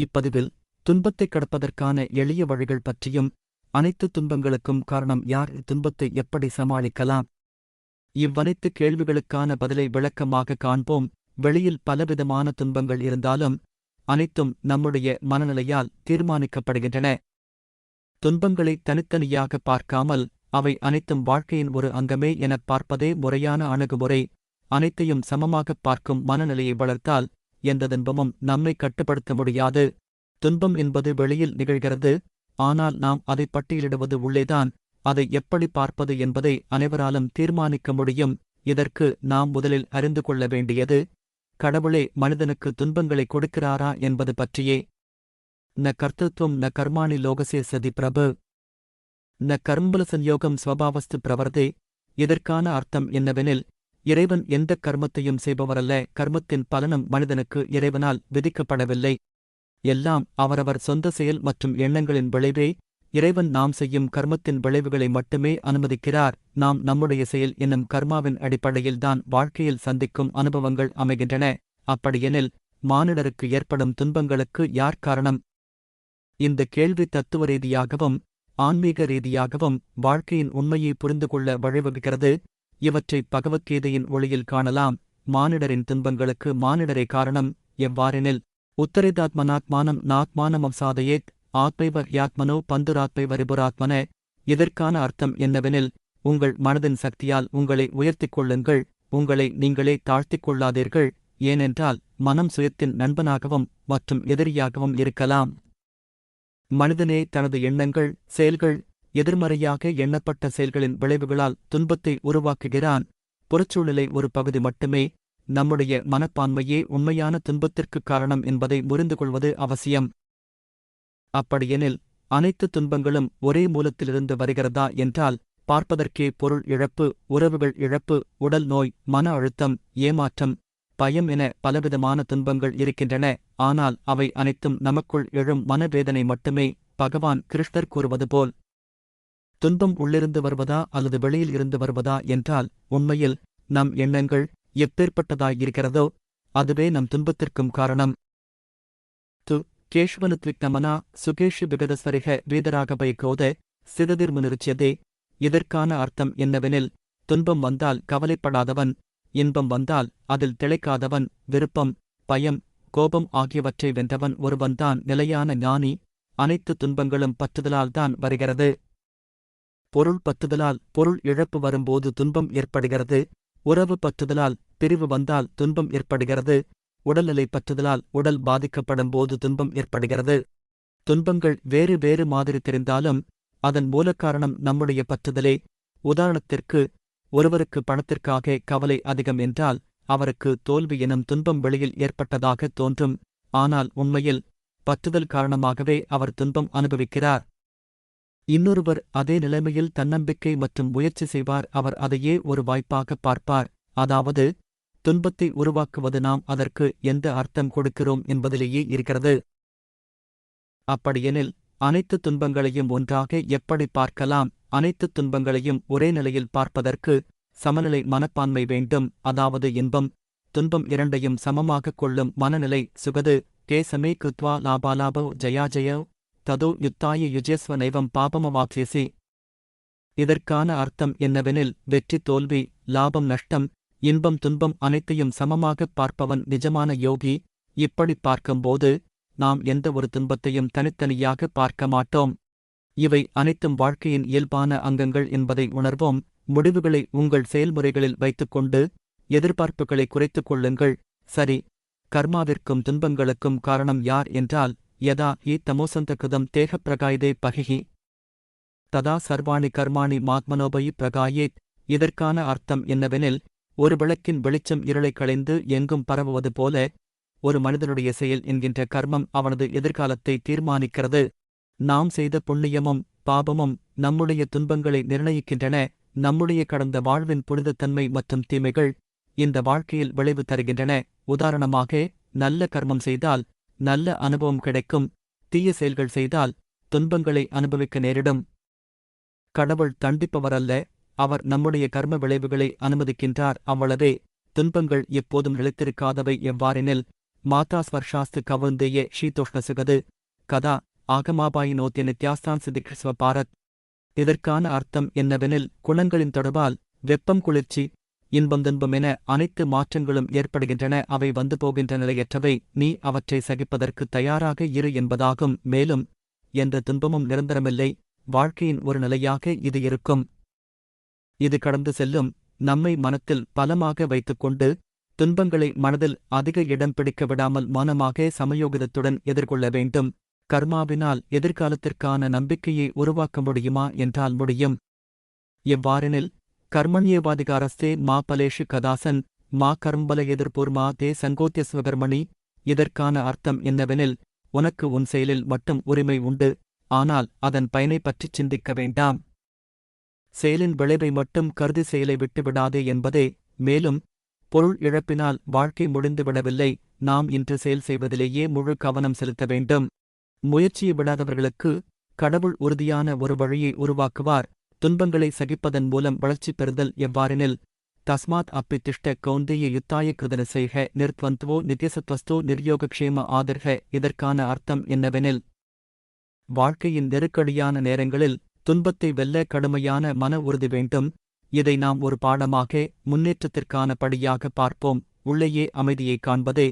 இப்பதிவில் துன்பத்தை கடப்பதற்கான எளிய வழிகள் பற்றியும் அனைத்து துன்பங்களுக்கும் காரணம் யார்? துன்பத்தை எப்படி சமாளிக்கலாம்? இவ்வனைத்து கேள்விகளுக்கான பதிலை விளக்கமாக காண்போம். வெளியில் பலவிதமான துன்பங்கள் இருந்தாலும் அனைத்தும் நம்முடைய மனநிலையால் தீர்மானிக்கப்படுகின்றன. துன்பங்களை தனித்தனியாக பார்க்காமல் அவை அனைத்தும் வாழ்க்கையின் ஒரு அங்கமே எனப் பார்ப்பதே முறையான அணுகுமுறை. அனைத்தையும் சமமாகப் பார்க்கும் மனநிலையை வளர்த்தால் எந்த துன்பமும் நம்மை கட்டுப்படுத்த முடியாது. துன்பம் என்பது வெளியில் நிகழ்கிறது. ஆனால் நாம் அதை பட்டியலிடுவது உள்ளேதான். அதை எப்படி பார்ப்பது என்பதை அனைவராலும் தீர்மானிக்க முடியும். இதற்கு நாம் முதலில் அறிந்து கொள்ள வேண்டியது கடவுளே மனிதனுக்கு துன்பங்களை கொடுக்கிறாரா என்பது பற்றியே. ந கர்த்தத்துவம் ந கர்மாணி லோகசே சதி பிரபு. ந கர்ம்பல சன்யோகம் ஸ்வபாவஸ்து பிரவர்தே இதற்கான அர்த்தம் என்னவெனில் இறைவன் எந்த கர்மத்தையும் செய்பவரல்ல கர்மத்தின் பலனும் மனிதனுக்கு இறைவனால் விதிக்கப்படவில்லை. எல்லாம் அவரவர் சொந்த செயல் மற்றும் எண்ணங்களின் விளைவே இறைவன் நாம் செய்யும் கர்மத்தின் விளைவுகளை மட்டுமே அனுமதிக்கிறார். நாம் நம்முடைய செயல் என்னும் கர்மாவின் அடிப்படையில்தான் வாழ்க்கையில் சந்திக்கும் அனுபவங்கள் அமைகின்றன. அப்படியெனில் மானிடருக்கு ஏற்படும் துன்பங்களுக்கு யார் காரணம்? இந்த கேள்வி தத்துவ ரீதியாகவும் ஆன்மீக ரீதியாகவும் வாழ்க்கையின் உண்மையை புரிந்து கொள்ள வழிவகுக்கிறது. இவற்றை பகவத்கீதையின் ஒளியில் காணலாம். மானிடரின் துன்பங்களுக்கு மானிடரே காரணம் எவ்வாறெனில் உத்தரிதாத்மனாத்மானம் நாத்மானமம் சாதையேத் ஆத்மைவர் யாத்மனோ பந்துராத்மைவரிபுராத்மன இதற்கான அர்த்தம் என்னவெனில் உங்கள் மனதின் சக்தியால் உங்களை உயர்த்திக் கொள்ளுங்கள் உங்களை நீங்களே தாழ்த்திக் கொள்ளாதீர்கள் ஏனென்றால் மனம் சுயத்தின் நண்பனாகவும் மற்றும் எதிரியாகவும் இருக்கலாம். மனிதனே தனது எண்ணங்கள் செயல்கள் எதிர்மறையாக எண்ணப்பட்ட செயல்களின் விளைவுகளால் துன்பத்தை உருவாக்குகிறான். புறச்சூழலை ஒரு பகுதி மட்டுமே நம்முடைய மனப்பான்மையே உண்மையான துன்பத்திற்குக் காரணம் என்பதை புரிந்து கொள்வது அவசியம். அப்படியெனில் அனைத்து துன்பங்களும் ஒரே மூலத்திலிருந்து வருகிறதா என்றால் பார்ப்பதற்கே பொருள் இழப்பு உறவுகள் இழப்பு உடல் நோய் மன அழுத்தம் ஏமாற்றம் பயம் என பலவிதமான துன்பங்கள் இருக்கின்றன. ஆனால் அவை அனைத்தும் நமக்குள் எழும் மனவேதனை மட்டுமே. பகவான் கிருஷ்ணர் கூறுவது போல் துன்பம் உள்ளிருந்து வருவதா அல்லது வெளியில் இருந்து வருவதா என்றால் உண்மையில் நம் எண்ணங்கள் எப்பேற்பட்டதாயிருக்கிறதோ அதுவே நம் துன்பத்திற்கும் காரணம். து கேஷ்வனுத்விக்னமனா சுகேஷு விகதஸ்வரிக வீதராகபை கோத சிததிர்முனிருச்சியதே இதற்கான அர்த்தம் என்னவெனில் துன்பம் வந்தால் கவலைப்படாதவன் இன்பம் வந்தால் அதில் திளைக்காதவன் விருப்பம் பயம் கோபம் ஆகியவற்றை வென்றவன் ஒருவன்தான் நிலையான ஞானி. அனைத்து துன்பங்களும் பற்றுதலால்தான் வருகிறது. பொருள் பற்றுதலால் பொருள் இழப்பு வரும்போது துன்பம் ஏற்படுகிறது. உறவு பற்றுதலால் பிரிவு வந்தால் துன்பம் ஏற்படுகிறது. உடல்நிலை பற்றுதலால் உடல் பாதிக்கப்படும் போது துன்பம் ஏற்படுகிறது. துன்பங்கள் வேறு வேறு மாதிரி தெரிந்தாலும் அதன் மூலக்காரணம் நம்முடைய பற்றுதலே உதாரணத்திற்கு ஒருவருக்கு பணத்திற்காக கவலை அதிகம் என்றால் அவருக்கு தோல்வி எனும் துன்பம் வெளியில் ஏற்பட்டதாக தோன்றும். ஆனால் உண்மையில் பற்றுதல் காரணமாகவே அவர் துன்பம் அனுபவிக்கிறார். இன்னொருவர் அதே நிலைமையில் தன்னம்பிக்கை மற்றும் முயற்சி செய்வார் அவர் அதையே ஒரு வாய்ப்பாக பார்ப்பார். அதாவது துன்பத்தை உருவாக்குவது நாம் அதற்கு எந்த அர்த்தம் கொடுக்கிறோம் என்பதிலேயே இருக்கிறது. அப்படியெனில் அனைத்து துன்பங்களையும் ஒன்றாக எப்படி பார்க்கலாம்? அனைத்து துன்பங்களையும் ஒரே நிலையில் பார்ப்பதற்கு சமநிலை மனப்பான்மை வேண்டும். அதாவது இன்பம் துன்பம் இரண்டையும் சமமாகக் கொள்ளும் மனநிலை சுகது கேசமே கிருத்வா லாபாலாபோ ஜயாஜயோ ததோ யுத்தாய யுஜஸ்வ நைவம் பாபமவாக்சியசி இதற்கான அர்த்தம் என்னவெனில் வெற்றி தோல்வி லாபம் நஷ்டம் இன்பம் துன்பம் அனைத்தையும் சமமாகப் பார்ப்பவன் நிஜமான யோகி. இப்படி பார்க்கும்போது நாம் எந்த ஒரு துன்பத்தையும் தனித்தனியாக பார்க்க மாட்டோம். இவை அனைத்தும் வாழ்க்கையின் இயல்பான அங்கங்கள் என்பதை உணர்வோம். முடிவுகளை உங்கள் செயல்முறைகளில் வைத்துக்கொண்டு எதிர்பார்ப்புகளை குறைத்துக் கொள்ளுங்கள். சரி கர்மாவிற்கும் துன்பங்களுக்கும் காரணம் யார் என்றால் யதா ஈ தமோசந்த கிருதம் பகிஹி. ததா சர்வாணி கர்மாணி மாத்மனோபயி பிரகாயேத். இதற்கான அர்த்தம் என்னவெனில் ஒரு விளக்கின் வெளிச்சம் இருளை களைந்து எங்கும் பரவுவது போல ஒரு மனிதனுடைய செயல் என்கின்ற கர்மம் அவனது எதிர்காலத்தை தீர்மானிக்கிறது. நாம் செய்த புண்ணியமும் பாபமும் நம்முடைய துன்பங்களை நிர்ணயிக்கின்றன நம்முடைய கடந்த வாழ்வின் புனிதத்தன்மை மற்றும் தீமைகள் இந்த வாழ்க்கையில் விளைவு தருகின்றன. உதாரணமாக நல்ல கர்மம் செய்தால் நல்ல அனுபவம் கிடைக்கும். தீய செயல்கள் செய்தால் துன்பங்களை அனுபவிக்க நேரிடும். கடவுள் தண்டிப்பவரல்ல அவர் நம்முடைய கர்ம விளைவுகளை அனுமதிக்கின்றார். அவ்வளவே. துன்பங்கள் எப்போதும் நிலைத்திருக்காதவை எவ்வாறெனில் மாதா ஸ்வர்ஷாஸ்து கவுந்தேய ஷீதோஷ்ண சுகது கதா ஆகமாபாயி நோத்திய நித்யாஸ்தான் சிதிகிருஷ்வ பாரத். இதற்கான அர்த்தம் என்னவெனில் குணங்களின் தொடர்பால் வெப்பம் குளிர்ச்சி இன்பம் துன்பம் என அனைத்து மாற்றங்களும் ஏற்படுகின்றன அவை வந்து போகின்ற நிலையற்றவை. நீ அவற்றை சகிப்பதற்கு தயாராக இரு என்பதாகும். மேலும் என்ற துன்பமும் நிரந்தரமில்லை. வாழ்க்கையின் ஒரு நிலையாக இது இருக்கும். இது கடந்து செல்லும். நம்மை மனத்தில் பலமாக வைத்துக்கொண்டு துன்பங்களை மனதில் அதிக இடம் பிடிக்க விடாமல் மனமாக சமயோகிதத்துடன் எதிர்கொள்ள வேண்டும். கர்மாவினால் எதிர்காலத்திற்கான நம்பிக்கையை உருவாக்க முடியுமா? என்றால் முடியும். எவ்வாறெனில் கர்மண்யவாதிகாரஸ்தே மா பலேஷு கதாசன் மா கர்ம்பல எதிர்பூர்மா தே சங்கோத்தியஸ்வகர்மணி இதற்கான அர்த்தம் என்னவெனில் உனக்கு உன் செயலில் மட்டும் உரிமை உண்டு ஆனால் அதன் பயனை பற்றிச் சிந்திக்க வேண்டாம். செயலின் விளைவை மட்டும் கருதி செயலை விட்டுவிடாதே என்பதே மேலும் பொருள் இழப்பினால் வாழ்க்கை முடிந்துவிடவில்லை நாம் இன்று செயல் செய்வதிலேயே முழு கவனம் செலுத்த வேண்டும். முயற்சியை விடாதவர்களுக்கு கடவுள் உறுதியான ஒரு வழியை உருவாக்குவார். துன்பங்களை சகிப்பதன் மூலம் வளர்ச்சி பெறுதல் எவ்வாறெனில் தஸ்மாத் அப்பி திஷ்ட கௌந்தேய யுத்தாய கிருதன செய்க நிர்த்வந்துவோ நித்யசத்வஸ்தோ நிர்யோகக்ஷேம ஆதர்க இதற்கான அர்த்தம் என்னவெனில் வாழ்க்கையின் நெருக்கடியான நேரங்களில் துன்பத்தை வெல்ல கடுமையான மன உறுதி வேண்டும். இதை நாம் ஒரு பாடமாக முன்னேற்றத்திற்கான படியாக பார்ப்போம். உள்ளேயே அமைதியை காண்பதே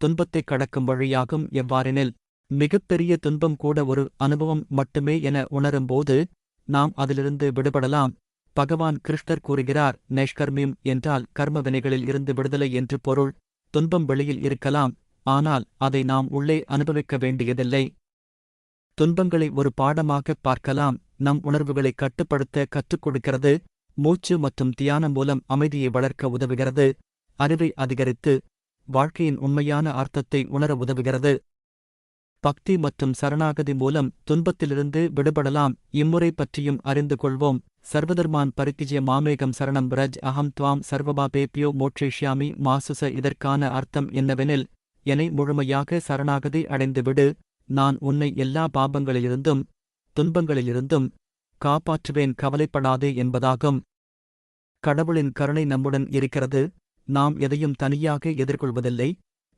துன்பத்தைக் கடக்கும் வழியாகும். எவ்வாறெனில் மிகப்பெரிய துன்பம் கூட ஒரு அனுபவம் மட்டுமே என உணரும்போது நாம் அதிலிருந்து விடுபடலாம். பகவான் கிருஷ்ணர் கூறுகிறார் நைஷ்கர்மியம் என்றால் கர்மவினைகளில் இருந்து விடுதலை என்று பொருள். துன்பம் வெளியில் இருக்கலாம். ஆனால் அதை நாம் உள்ளே அனுபவிக்க வேண்டியதில்லை. துன்பங்களை ஒரு பாடமாகப் பார்க்கலாம். நம் உணர்வுகளை கட்டுப்படுத்த கற்றுக் கொடுக்கிறது. மூச்சு மற்றும் தியானம் மூலம் அமைதியை வளர்க்க உதவுகிறது. அறிவை அதிகரித்து வாழ்க்கையின் உண்மையான அர்த்தத்தை உணர உதவுகிறது. பக்தி மற்றும் சரணாகதி மூலம் துன்பத்திலிருந்து விடுபடலாம். இம்முறை பற்றியும் அறிந்து கொள்வோம். சர்வதர்மான் பரித்திஜய மாமேகம் சரணம் பிரஜ் அகம் துவாம் சர்வபாபேபியோ மோட்சேஷ்யாமி மாசுச இதற்கான அர்த்தம் என்னவெனில் என்னை முழுமையாக சரணாகதி அடைந்துவிடு. நான் உன்னை எல்லா பாபங்களிலிருந்தும் துன்பங்களிலிருந்தும் காப்பாற்றுவேன் கவலைப்படாதே என்பதாகும். கடவுளின் கருணை நம்முடன் இருக்கிறது. நாம் எதையும் தனியாக எதிர்கொள்வதில்லை.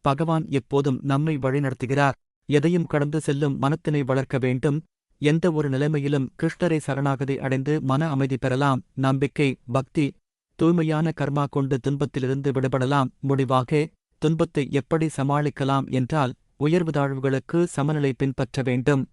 பகவான் எப்போதும் நம்மை வழிநடத்துகிறார். எதையும் கடந்து செல்லும் மனத்தினை வளர்க்க வேண்டும். எந்த ஒரு நிலைமையிலும் கிருஷ்ணரை சரணாகதி அடைந்து மன அமைதி பெறலாம். நம்பிக்கை பக்தி தூய்மையான கர்மா கொண்டு துன்பத்திலிருந்து விடுபடலாம். முடிவாக துன்பத்தை எப்படி சமாளிக்கலாம் என்றால் உயர்வு தாழ்வுகளுக்கு சமநிலை பின்பற்ற வேண்டும்.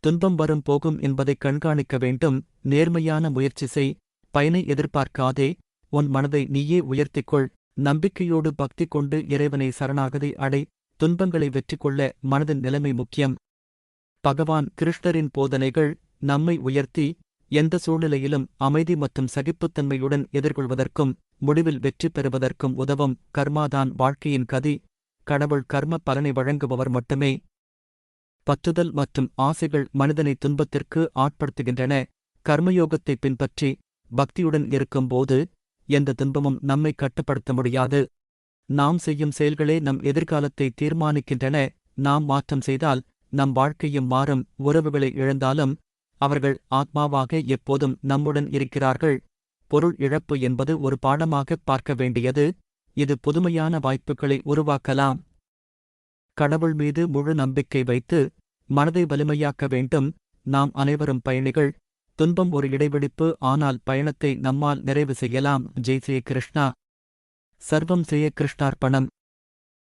துன்பம் வரும் போகும் என்பதை கண்காணிக்க வேண்டும். நேர்மையான முயற்சி செய். பயனை எதிர்பார்க்காதே. உன் மனதை நீயே உயர்த்திக்கொள். நம்பிக்கையோடு பக்தி கொண்டு இறைவனை சரணாகதி அடை. துன்பங்களை வெற்றி கொள்ள மனதின் நிலைமை முக்கியம். பகவான் கிருஷ்ணரின் போதனைகள் நம்மை உயர்த்தி எந்த சூழ்நிலையிலும் அமைதி மற்றும் சகிப்புத்தன்மையுடன் எதிர்கொள்வதற்கும் முடிவில் வெற்றி பெறுவதற்கும் உதவும் கர்மாதான் வாழ்க்கையின் கதி. கடவுள் கர்ம பலனை வழங்குபவர் மட்டுமே. பற்றுதல் மற்றும் ஆசைகள் மனிதனை துன்பத்திற்கு ஆட்படுத்துகின்றன. கர்மயோகத்தை பின்பற்றி பக்தியுடன் இருக்கும்போது எந்த துன்பமும் நம்மை கட்டுப்படுத்த முடியாது. நாம் செய்யும் செயல்களே நம் எதிர்காலத்தை தீர்மானிக்கின்றன. நாம் மாற்றம் செய்தால் நம் வாழ்க்கையும் மாறும். உறவுகளை இழந்தாலும் அவர்கள் ஆத்மாவாக எப்போதும் நம்முடன் இருக்கிறார்கள். பொருள் இழப்பு என்பது ஒரு பாடமாகப் பார்க்க வேண்டியது. இது புதுமையான வாய்ப்புகளை உருவாக்கலாம். கடவுள் மீது முழு நம்பிக்கை வைத்து மனதை வலிமையாக்க வேண்டும். நாம் அனைவரும் பயணிகள். துன்பம் ஒரு இடைவெளிப்பு ஆனால் பயணத்தை நம்மால் நிறைவு செய்யலாம். ஜெய் ஸ்ரீ கிருஷ்ணா. சர்வம் செய்ய கிருஷ்ணார்ப்பணம்.